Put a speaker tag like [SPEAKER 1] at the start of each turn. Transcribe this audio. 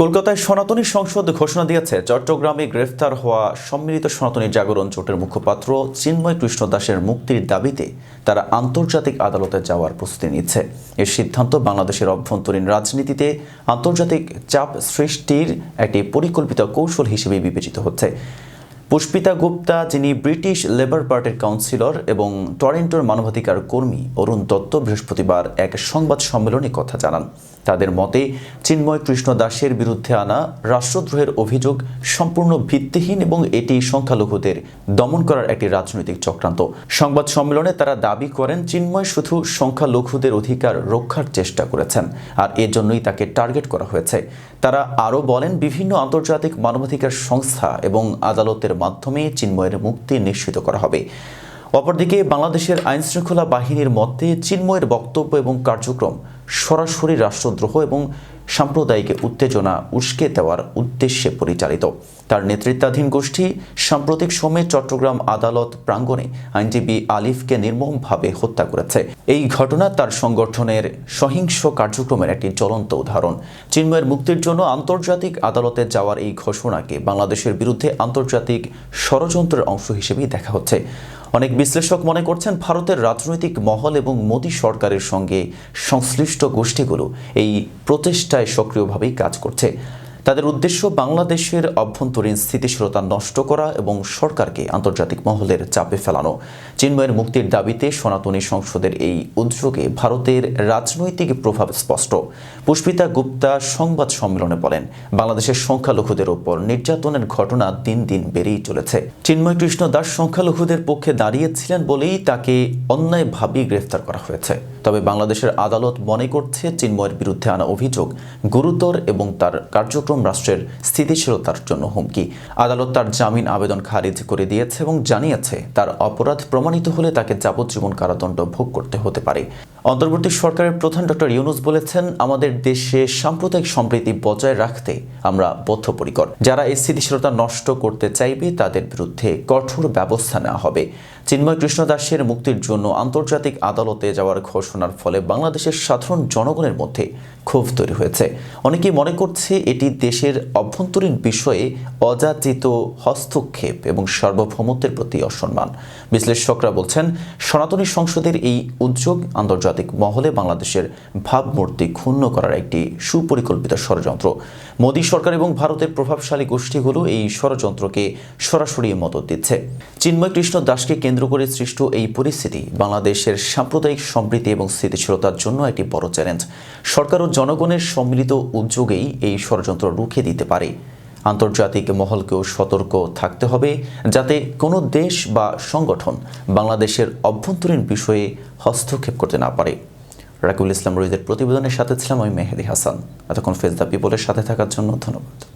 [SPEAKER 1] কলকাতায় সনাতনী সংসদ ঘোষণা দিয়েছে, চট্টগ্রামে গ্রেফতার হওয়া সম্মিলিত সনাতনী জাগরণ জোটের মুখপাত্র চিন্ময় কৃষ্ণ দাসের মুক্তির দাবিতে তারা আন্তর্জাতিক আদালতে যাওয়ার প্রস্তুতি নিচ্ছে। এর সিদ্ধান্ত বাংলাদেশের অভ্যন্তরীণ রাজনীতিতে আন্তর্জাতিক চাপ সৃষ্টির একটি পরিকল্পিত কৌশল হিসেবে বিবেচিত হচ্ছে। পুষ্পিতা গুপ্তা, যিনি ব্রিটিশ লেবার পার্টির কাউন্সিলর এবং টরেন্টোর মানবাধিকার কর্মী, অরুণ দত্ত বৃহস্পতিবার এক সংবাদ সম্মেলনে কথা জানান। তাদের মতে, চিন্ময় কৃষ্ণ দাসের বিরুদ্ধে আনা রাষ্ট্রদ্রোহের অভিযোগ সম্পূর্ণ ভিত্তিহীন এবং এটি সংখ্যালঘুদের দমন করার একটি রাজনৈতিক চক্রান্ত। সংবাদ সম্মেলনে তারা দাবি করেন, চিন্ময় শুধু সংখ্যালঘুদের অধিকার রক্ষার চেষ্টা করেছেন আর এজন্যই তাকে টার্গেট করা হয়েছে। তারা আরও বলেন, বিভিন্ন আন্তর্জাতিক মানবাধিকার সংস্থা এবং আদালতের মাধ্যমে চিন্ময়ের মুক্তি নিশ্চিত করা হবে। অপরদিকে, বাংলাদেশের আইনশৃঙ্খলা বাহিনীর মতে, চিন্ময়ের বক্তব্য এবং কার্যক্রম সরাসরি রাষ্ট্রদ্রোহ এবং সাম্প্রদায়িক উত্তেজনা উস্কে দেওয়ার উদ্দেশ্যে পরিচালিত। তার নেতৃত্বাধীন গোষ্ঠী সাম্প্রতিক সময়ে চট্টগ্রাম আদালত প্রাঙ্গণে আইনজীবী আলিফকে নির্মমভাবে হত্যা করেছে। এই ঘটনা তার সংগঠনের সহিংস কার্যক্রমের একটি জ্বলন্ত উদাহরণ। চিন্ময়ের মুক্তির জন্য আন্তর্জাতিক আদালতে যাওয়ার এই ঘোষণাকে বাংলাদেশের বিরুদ্ধে আন্তর্জাতিক ষড়যন্ত্রের অংশ হিসেবেই দেখা হচ্ছে। অনেক বিশ্লেষক মনে করছেন ভারতের রাজনৈতিক মহল এবং মোদী সরকারের সঙ্গে সংশ্লিষ্ট গোষ্ঠীগুলো এই প্রচেষ্টায় সক্রিয়ভাবেই কাজ করছে। তাদের উদ্দেশ্য বাংলাদেশের অভ্যন্তরীণ স্থিতিশীলতা নষ্ট করা এবং সরকারকে আন্তর্জাতিক মহলের চাপে ফেলানো। চিন্ময়ের মুক্তির দাবিতে সনাতনী সংসদের এই উদ্যোগে ভারতের রাজনৈতিক প্রভাব স্পষ্ট। পুষ্পিতা গুপ্তা সংবাদ সম্মেলনে বলেন, বাংলাদেশের সংখ্যালঘুদের ওপর নির্যাতনের ঘটনা দিন দিন বেড়েই চলেছে। চিন্ময় কৃষ্ণ দাস সংখ্যালঘুদের পক্ষে দাঁড়িয়েছিলেন বলেই তাকে অন্যায়ভাবেই গ্রেফতার করা হয়েছে। তবে বাংলাদেশের আদালত মনে করছে, চিন্ময়ের বিরুদ্ধে আনা অভিযোগ গুরুতর এবং তার কার্যক্রম রাষ্ট্রের স্থিতিশীলতার জন্য হুমকি। আদালত তার জামিন আবেদন খারিজ করে দিয়েছে এবং জানিয়েছে তার অপরাধ প্রমাণিত হলে তাকে যাবজ্জীবন কারাদণ্ড ভোগ করতে হতে পারে। অন্তর্বর্তী সরকারের প্রধান ডক্টর ইউনুস বলেছেন, আমাদের দেশে সাম্প্রদায়িক সম্প্রীতি বজায় রাখতে আমরা বদ্ধপরিকর। যারা এই স্থিতিশীলতা নষ্ট করতে চাইবে, তাদের বিরুদ্ধে কঠোর ব্যবস্থা নেওয়া হবে। চিন্ময় কৃষ্ণ দাসের মুক্তির জন্য আন্তর্জাতিক আদালতে যাওয়ার ঘোষণার ফলে বাংলাদেশের সাধারণ জনগণের মধ্যে ক্ষোভ তৈরি হয়েছে। অনেকেই মনে করছে এটি দেশের অভ্যন্তরীণ বিষয়ে অযাচিত হস্তক্ষেপ এবং সার্বভৌমত্বের প্রতি অসম্মান। বিশ্লেষকরা বলছেন, সনাতনী সংসদের এই উদ্যোগ আন্তর্জাতিক মহলে বাংলাদেশের ভাবমূর্তি ক্ষুণ্ণ করার একটি সুপরিকল্পিত ষড়যন্ত্র। মোদী সরকার এবং ভারতের প্রভাবশালী গোষ্ঠীগুলো এই ষড়যন্ত্রকে সরাসরি মদত দিচ্ছে। চিন্ময় কৃষ্ণ দাসকে কেন্দ্র করে সৃষ্ট এই পরিস্থিতি বাংলাদেশের সাম্প্রদায়িক সম্প্রীতি এবং স্থিতিশীলতার জন্য একটি বড় চ্যালেঞ্জ। সরকার ও জনগণের সম্মিলিত উদ্যোগেই এই ষড়যন্ত্র রুখে দিতে পারে। আন্তর্জাতিক মহলকেও সতর্ক থাকতে হবে যাতে কোনো দেশ বা সংগঠন বাংলাদেশের অভ্যন্তরীণ বিষয়ে হস্তক্ষেপ করতে না পারে। রাকিবুল ইসলাম রহিদের প্রতিবেদনের সাথে ছিলাম আমি মেহেদি হাসান। এতক্ষণ ফেজ দ্য পিপলের সাথে থাকার জন্য ধন্যবাদ।